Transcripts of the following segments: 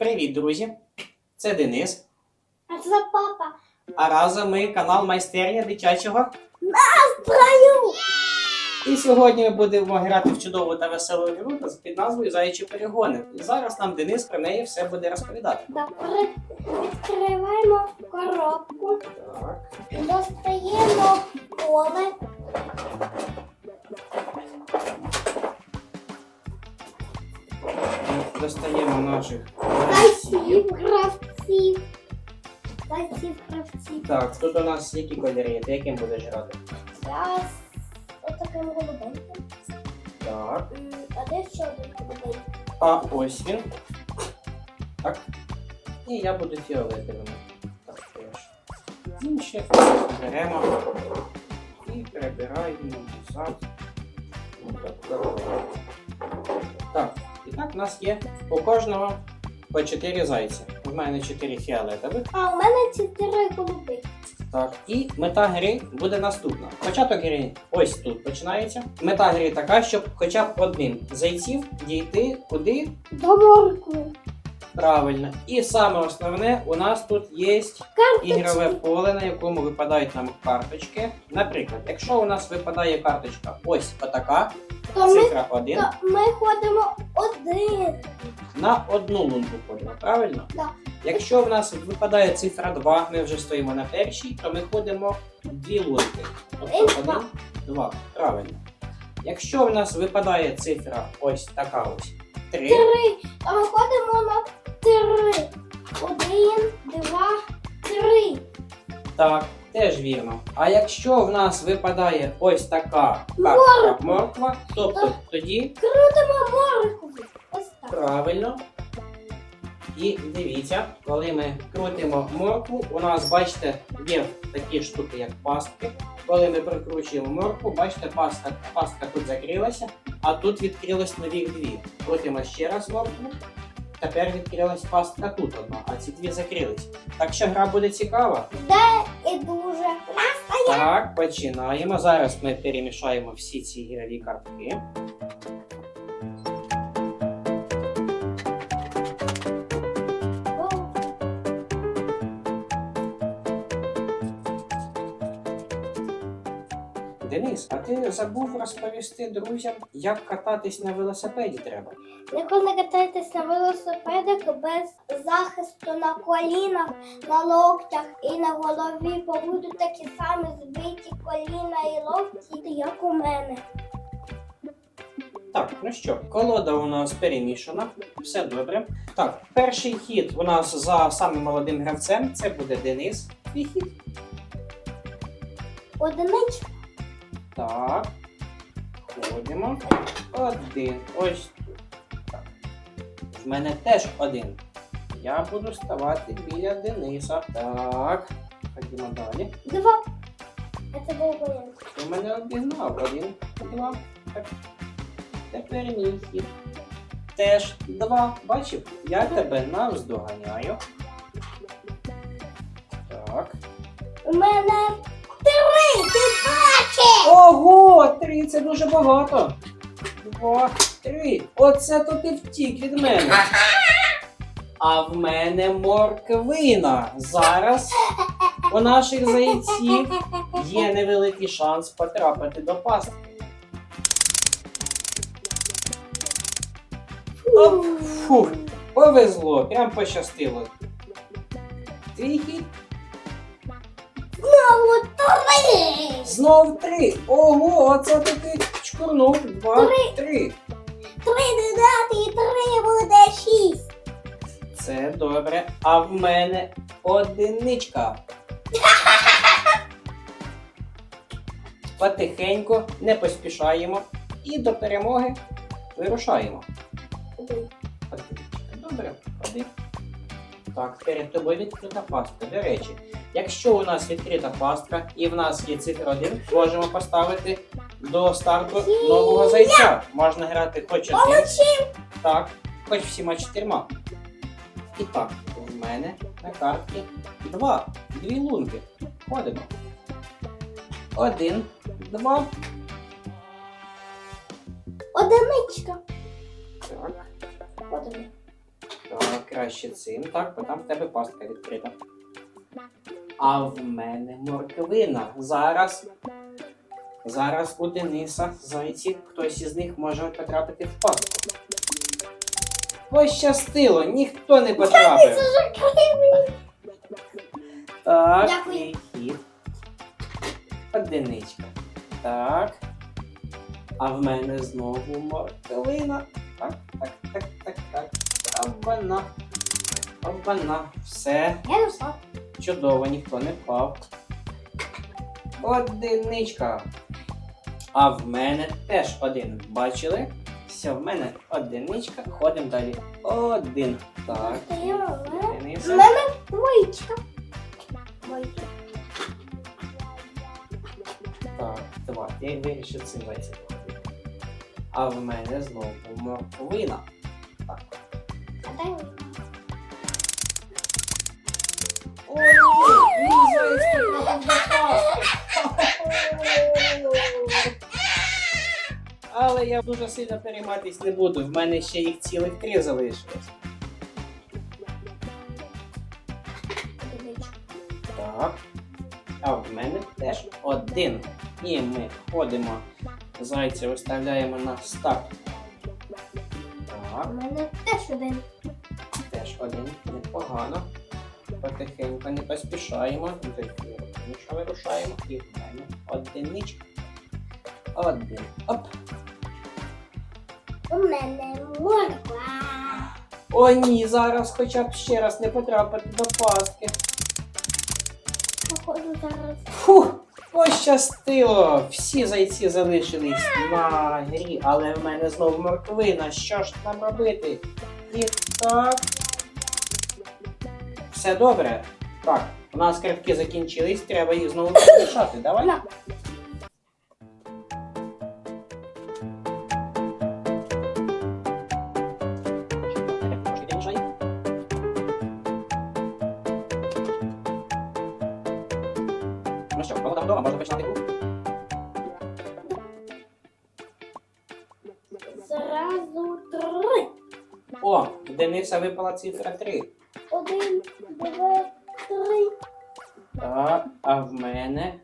Привіт, друзі! Це Денис. А це папа. А разом ми канал Майстерня дитячого. Строю! І сьогодні ми будемо грати в чудову та веселу гру під назвою Заячі перегони. І зараз нам Денис про неї все буде розповідати. Добре. Відкриваємо коробку, Так. достаємо поле. Достаємо наших. Зайців, гравців. Зайців, гравців. Так, тут у нас які кольори є? Ти яким будеш грати? Зараз отаким голубеньким. Так. М, А де ще один голубенький? А ось він. Так. І я буду фіолетовим. Так, теж. Інші беремо і перебираємо назад. Так, Так, і так у нас є у кожного по 4 зайця. У мене 4 фіолетових. А у мене чотири голуби. Так, і мета гри буде наступна. Початок гри ось тут починається. Мета гри така, щоб хоча б одним зайців дійти куди До моркви. Правильно. І саме основне, у нас тут є ігрове поле, на якому випадають нам карточки. Наприклад, якщо у нас випадає карточка ось отака, То ми, цифра 1, то ми ходимо один. на одну лунку ходимо, правильно? Да. Якщо в нас випадає цифра 2, ми вже стоїмо на першій, то ми ходимо дві лунки. Тобто Один, 1, два. 2. Правильно. Якщо в нас випадає цифра ось така ось 3, Три. То ми ходимо на три. Один, два, три. Так, теж вірно. А якщо в нас випадає ось така картка морква, тобто тоді Крутимо моркву. Ось так. правильно. І дивіться, коли ми крутимо моркву, у нас, бачите, є такі штуки, як пастки. Коли ми прикручуємо моркву, бачите, пастка, пастка тут закрилася, а тут відкрилось нових дві. Крутимо ще раз моркву. Тепер відкрилась пастка тут одна, а ці дві закрились. Так що гра буде цікава. Де і дуже. Так, починаємо. Зараз ми перемішаємо всі ці ігрові картки. Денис, а ти забув розповісти друзям, як кататись на велосипеді треба. Ніколи не катайтесь на велосипедах без захисту на колінах, на локтях і на голові, бо будуть такі самі збиті коліна і локті, як у мене. Так, ну що, колода у нас перемішана, все добре. Так, перший хід у нас за самим молодим гравцем це буде Денис. Твій хід. Одиничка. Так. Ходимо. Один. Ось тут. Так. В мене теж один. Я буду ставати біля Дениса. Так. Ходімо далі. Два. А це був один. Ти мене обігнав. Один, два. Так. Тепер мій хід. Теж два. Бачив? Я тебе навздоганяю. Так. У мене три. Ти? Ого! Три це дуже багато. Два, три. Оце то ти втік від мене. А в мене морквина. Зараз у наших зайців є невеликий шанс потрапити до пастки. Оп, фух, повезло, прям пощастило. Твій хід Знову три. Знов три. Ого, оце то ти чкурнув. Два, три. Три додати і три буде шість. Це добре. А в мене одиничка. Потихеньку, не поспішаємо. І до перемоги вирушаємо. Один. Одиничка. Добре, ходи. Так, перед тобою відкрита пастка. До речі, якщо у нас відкрита пастка і в нас є цифра 1, можемо поставити до старту нового зайця. Можна грати хоч один. Так, хоч всіма чотирма. І так, в мене на карті два. Дві лунки. Ходимо. Один, два. Одиничка. Так. Краще цим, так, бо там в тебе пастка відкрита. А в мене морквина. Зараз. Зараз у Дениса зайці хтось із них може потрапити в пастку. Пощастило, ніхто не потрапив. Так, і хід. Одиничка. Так. А в мене знову морквина. Так, так, так, так, так. Обана. Обана. Все. Я не знаю. Чудово, ніхто не впав. Одиничка. А в мене теж один. Бачили? Все, в мене одиничка. Ходимо далі. Один. Так. В мене двоєчка. Двоєчка. Так, два. Я вирішив цим зайцем. А в мене знову морквина. Але я дуже сильно перейматись не буду. В мене ще їх цілих три залишилось. Так. А в мене теж один. І ми ходимо. Зайця виставляємо на старт. Так. У мене теж один. Теж один. Непогано. Потихеньку не поспішаємо. Що вирушаємо. І в мене одиничка. Один. Оп. У мене морква. О, ні, зараз хоча б ще раз не потрапити до пастки. Походу зараз. Фух, пощастило. Всі зайці залишились на грі, але в мене знову морквина. Що ж нам робити? І так. Все добре. Так, у нас картки закінчились, треба їх знову залишати. Давай. О, Дениса випала цифра 3. Один, два, три. Так, а в мене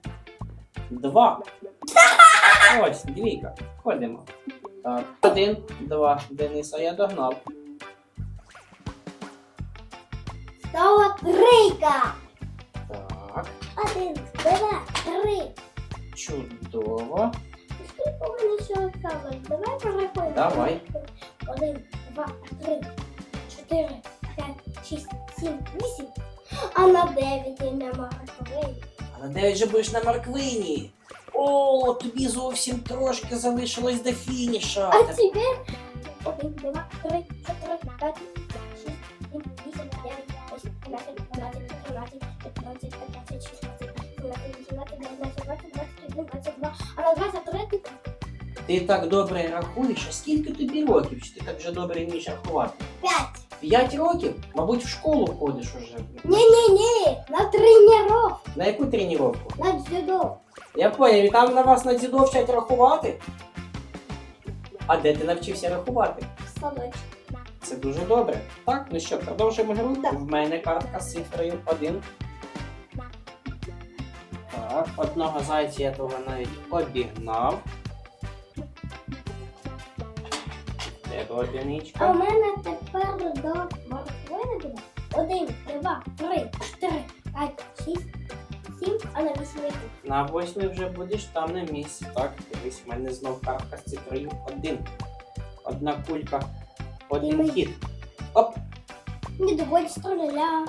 два. Ось, двійка. Ходимо. Так, один, два. Дениса я догнав. Стала трійка. Так, Один, два, три. чудово. Скільки у мене ще осталось? Давай порахуємо. Давай. Один, два, три, чотири, п'ять, шість, сім, вісім. А на дев'ять я не можу. А на дев'ять же будеш на морквині. О, тобі зовсім трошки залишилось до фініша. А тебе один, два, три, чотири, п'ять, шість, сім, вісім, дев'ять, десять, одинадцять, дванадцять, тринадцять, чотирнадцять, п'ятнадцять, шістнадцять, сімнадцять, вісімнадцять, дев'ятнадцять, двадцять, двадцять один, двадцять два. А на двадцять три ти так добре рахуєш, а скільки тобі років? Чи ти так вже добре вмієш рахувати? п'ять. П'ять років? Мабуть, в школу ходиш уже. Ні-ні-ні, на тренував, На яку тренування? на дзюдо. Я поняв, і там на вас на дзюдо вчать рахувати? А де ти навчився рахувати? в садочку. Це дуже добре. Так, ну що, продовжуємо гру. Так. В мене картка з цифрою 1. Так, одного зайця я того навіть обігнав. Тебе А у мене тепер до морквини буде один, два, три, чотири, п'ять, шість, сім, а на вісім На восьмій вже будеш там на місці. Так, дивись, в мене знов картка з цифрою 1. Одна кулька, один хід. Оп! Не доводь строляля.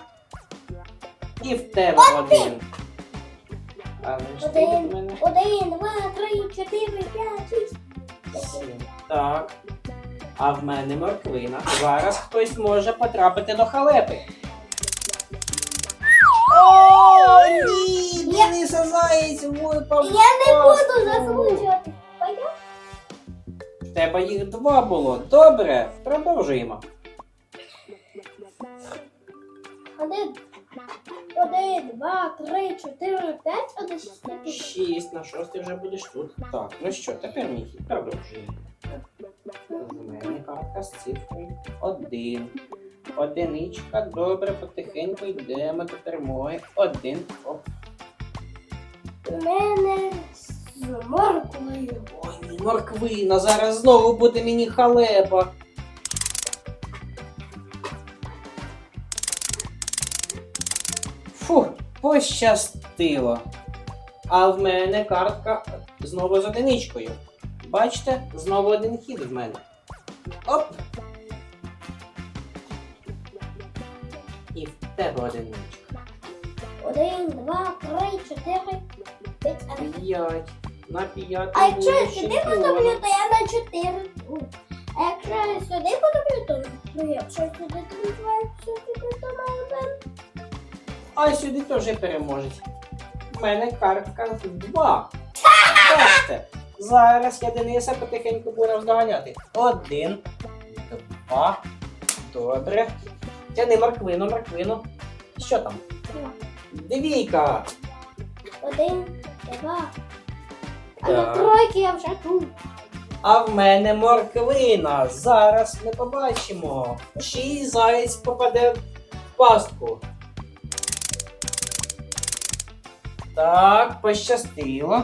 І в тебе один. Але ж ти Один. мене Один, два, три, чотири, п'ять, шість. сім. Так. А в мене морквина. Зараз хтось може потрапити до халепи. О, ні! Я- Дениса Заєць випав. Я не буду заслужувати. В тебе їх два було. Добре, продовжуємо. Один. Один, два, три, чотири, п'ять, один, шість. Шість на шостий вже будеш тут. Так, ну що, тепер мій хід продовжуємо. Мене картка з цифрою один. Одиничка, добре, потихеньку йдемо до перемоги. Один. Оп. У мене з морквою. Ой, ні, морквина, зараз знову буде мені халепа. Фу, пощастило. А в мене картка знову з одиничкою. Бачите, знову один хід в мене. Оп! І в тебе одиничка. Один, два, три, чотири, п'ять. а- П'ять. На п'ятий А якщо я сюди подивлю, то я на чотири. А якщо я сюди подивлю, то ну якщо сюди то два, якщо сюди, то на один. А сюди теж переможець. У мене картка два. Бачите, зараз я Дениса потихеньку буду роздоганяти. Один, два. Добре. Тяни морквину, морквину. Що там? Двійка. Один, два. А на Так. тройки я вже тут. А в мене морквина. Зараз ми побачимо. Чий заєць попаде в пастку. Так, пощастило.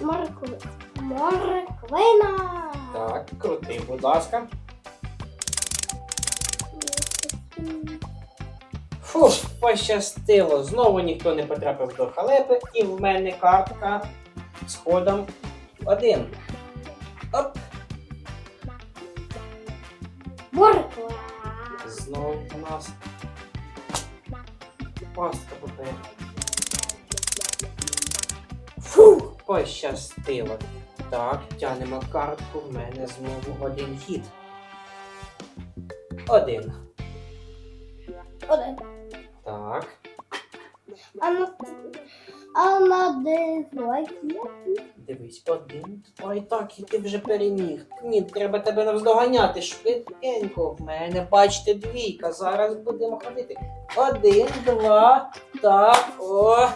Моркви. Морквина. Так, крути, будь ласка. Фу, пощастило. Знову ніхто не потрапив до халепи, і в мене картка з ходом один. Оп, Морква. знову у нас пастка попереду. Пощастило. Так, тянемо картку, в мене знову один хід. Один. Один. Так. А на, а на дизлайки? Дивись, один. Ой, так, і ти вже переміг. Ні, треба тебе навздоганяти швиденько. В мене, бачите, двійка. Зараз будемо ходити. Один, два, так, о.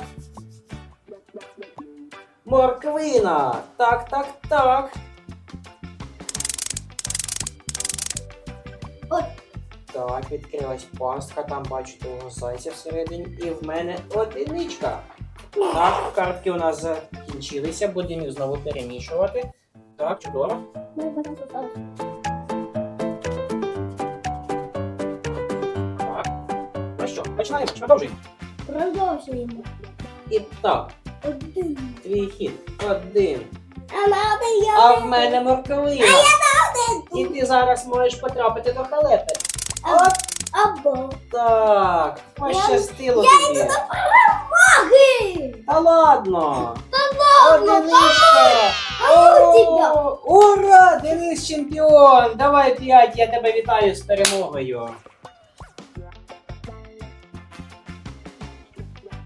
Морквина. Так, так, так. От. Так, відкрилась пастка, там бачу того зайця всередині. І в мене одиничка. Так, картки у нас закінчилися, будемо їх знову перемішувати. Так, чудово. Так. Ну що, починаємо, продовжуємо. Продовжуємо. І так, Один. твій хід. Один. А на я А в мене морковина. І ти зараз можеш потрапити до халепи. А- От Або. так. Пощастило Я тобі. йду до перемоги! Та ладно. Ладно, Одиничка. А у О. Ура! Денис чемпіон! Давай п'ять, я тебе вітаю з перемогою.